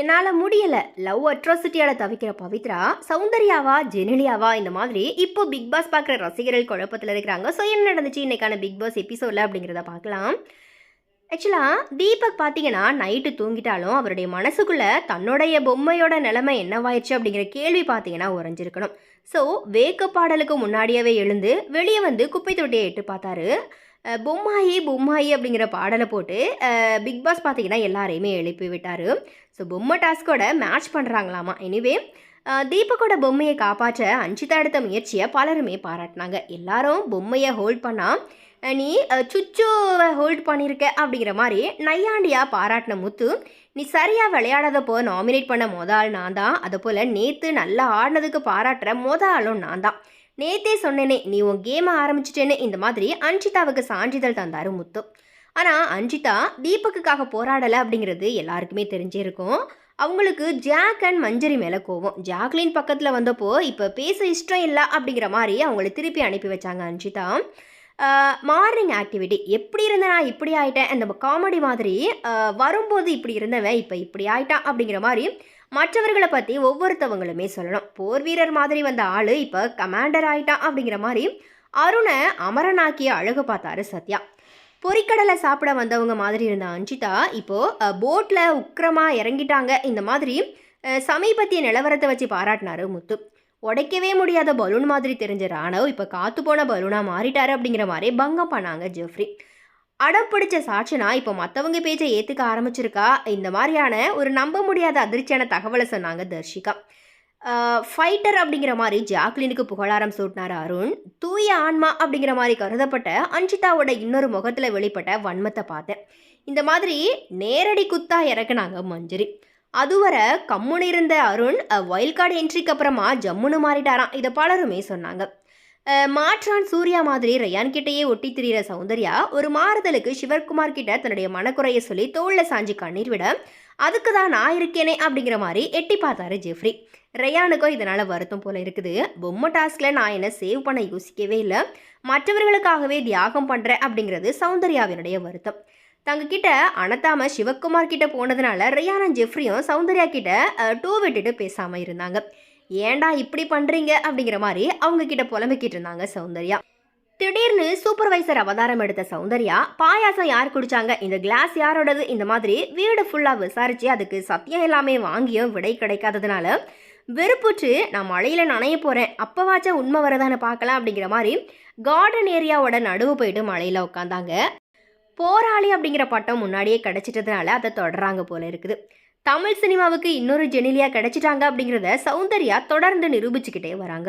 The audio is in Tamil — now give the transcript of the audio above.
என்னால் முடியல. லவ் அட்ராசிட்டியால் தவிக்கிற பவித்ரா சௌந்தர்யாவா ஜெனிலியாவா இந்த மாதிரி இப்போ பிக் பாஸ் பார்க்குற ரசிகர்கள் குழப்பத்தில் இருக்கிறாங்க. ஸோ என்ன நடந்துச்சு? இன்னைக்கான பிக் பாஸ் எபிசோடில் அப்படிங்கிறத பார்க்கலாம். ஆக்சுவலாக தீபக் பார்த்தீங்கன்னா நைட்டு தூங்கிட்டாலும் அவருடைய மனசுக்குள்ளே தன்னுடைய பொம்மையோட நிலைமை என்னவாயிடுச்சு அப்படிங்கிற கேள்வி பார்த்தீங்கன்னா உறைஞ்சிருக்கணும். ஸோ வேக்கப் பாடலுக்கு முன்னாடியாவே எழுந்து வெளியே வந்து குப்பை தொட்டியை எட்டு பார்த்தாரு. பொம்மாயி பொம்மாயி அப்படிங்கிற பாடலை போட்டு பிக் பாஸ் பார்த்தீங்கன்னா எல்லாரையுமே எழுப்பி விட்டார். ஸோ பொம்மை டாஸ்கோட மேட்ச் பண்ணுறாங்களாமா எனிவே தீபக்கோட பொம்மையை காப்பாற்ற அஞ்சிதா எடுத்த முயற்சியை பலருமே பாராட்டினாங்க. எல்லாரும் பொம்மையை ஹோல்ட் பண்ணால் நீ சுச்சுவை ஹோல்ட் பண்ணியிருக்க அப்படிங்கிற மாதிரி நையாண்டியாக பாராட்டின முத்து நீ சரியாக விளையாடாதப்போ நாமினேட் பண்ண முத ஆள் நான் தான். அதை போல் நேற்று நல்லா ஆடினதுக்கு பாராட்டுற மொத ஆளும் நான் தான். நேத்தே சொன்னேனே நீ உன் கேமை ஆரம்பிச்சிட்டேன்னு இந்த மாதிரி அஞ்சிதாவுக்கு சான்றிதழ் தந்தாரு முத்து. ஆனால் அஞ்சிதா தீபக்குக்காக போராடலை அப்படிங்கிறது எல்லாருக்குமே தெரிஞ்சிருக்கும் அவங்களுக்கு ஜாக் அண்ட் மஞ்சரி மேலே கோவம். ஜாக்லின் பக்கத்தில் வந்தப்போ இப்போ பேச இஷ்டம் இல்லை அப்படிங்கிற மாதிரி அவங்கள திருப்பி அனுப்பி வச்சாங்க அஞ்சிதா மார்னிங் ஆக்டிவிட்டி எப்படி இருந்த நான் இப்படி ஆயிட்டேன்? அந்த காமெடி மாதிரி வரும்போது இப்படி இருந்தவன் இப்போ இப்படி ஆயிட்டான் அப்படிங்கிற மாதிரி மற்றவர்களை பற்றி ஒவ்வொருத்தவங்களுமே சொல்லணும். போர் வீரர் மாதிரி வந்த ஆள் இப்போ கமாண்டர் ஆயிட்டான் அப்படிங்கிற மாதிரி அருணை அமரனாக்கிய அழகு பார்த்தாரு சத்யா. பொறிக்கடலை சாப்பிட வந்தவங்க மாதிரி இருந்த அஞ்சிதா இப்போது போட்டில் உக்கிரமாக இறங்கிட்டாங்க. இந்த மாதிரி சமீபத்திய நிலவரத்தை வச்சு பாராட்டினாரு முத்து. உடைக்கவே முடியாத பலூன் மாதிரி தெரிஞ்ச ராணவ் இப்போ காத்து போன பலூனாக மாறிட்டாரு அப்படிங்கிற மாதிரி பங்கம் பண்ணாங்க ஜெஃப்ரி. அடம் பிடிச்ச சாட்சினா இப்போ மற்றவங்க பேச்சை ஏற்றுக்க ஆரம்பிச்சிருக்கா? இந்த மாதிரியான ஒரு நம்ப முடியாத அதிர்ச்சியான தகவலை சொன்னாங்க தர்ஷிகா. ஃபைட்டர் அப்படிங்கிற மாதிரி ஜாக்லினுக்கு புகழாரம் சூட்டினார் அருண். தூய ஆன்மா அப்படிங்கிற மாதிரி கருதப்பட்ட அஞ்சிதாவோட இன்னொரு முகத்தில் வெளிப்பட்ட வன்மத்தை பார்த்தேன். இந்த மாதிரி நேரடி குத்தா இறக்குனாங்க மஞ்சரி. அதுவரை கம்முன்னு இருந்த அருண் வைல்ட் கார்டு என்ட்ரிக்கு அப்புறமா ஜம்முன்னு மாறிட்டாராம். இதை பலருமே சொன்னாங்க. மாற்றான் சூர்யா மாதிரி ரயான் கிட்டேயே ஒட்டி திரியிற சௌந்தர்யா ஒரு மாறுதலுக்கு சிவகுமார் கிட்ட தன்னுடைய மனக்குறைய சொல்லி தோளில் சாஞ்சி கண்ணீர் விட அதுக்கு தான் நான் இருக்கேனே அப்படிங்கிற மாதிரி எட்டி பார்த்தாரு ஜெஃப்ரி. ரயானுக்கும் இதனால் வருத்தம் போல இருக்குது. பொம்மை டாஸ்கில் நான் என்னை சேவ் பண்ண யோசிக்கவே இல்லை. மற்றவர்களுக்காகவே தியாகம் பண்ணுறேன் அப்படிங்கிறது சௌந்தர்யாவினுடைய வருத்தம். தங்ககிட்ட அனத்தாம சிவகுமார் கிட்ட போனதுனால ரியானும் ஜெஃப்ரியும் சௌந்தர்யா கிட்ட டூ விட்டுட்டு பேசாமல் இருந்தாங்க. ஏன்டா இப்படி பண்ணுறீங்க அப்படிங்கிற மாதிரி அவங்க கிட்ட புலம்பிக்கிட்டு இருந்தாங்க சௌந்தர்யா. திடீர்னு சூப்பர்வைசர் அவதாரம் எடுத்த சௌந்தர்யா பாயாசம் யார் குடிச்சாங்க இந்த கிளாஸ் யாரோடது இந்த மாதிரி வீடு ஃபுல்லாக விசாரித்து அதுக்கு சத்தியம் எல்லாமே வாங்கியும் விடை கிடைக்காததுனால வெறுப்புற்று நான் மழையில் நனைய போகிறேன் அப்போவாச்சும் உண்மை வரதானே பார்க்கலாம் அப்படிங்கிற மாதிரி கார்டன் ஏரியாவோட நடுவு போயிட்டு மழையில் உட்காந்தாங்க போராளி அப்படிங்கிற பட்டம் முன்னாடியே கிடச்சிட்டதுனால அதை தொடராங்க போல இருக்குது. தமிழ் சினிமாவுக்கு இன்னொரு ஜெனிலியா கிடைச்சிட்டாங்க அப்படிங்கிறத சௌந்தர்யா தொடர்ந்து நிரூபிச்சுக்கிட்டே வராங்க.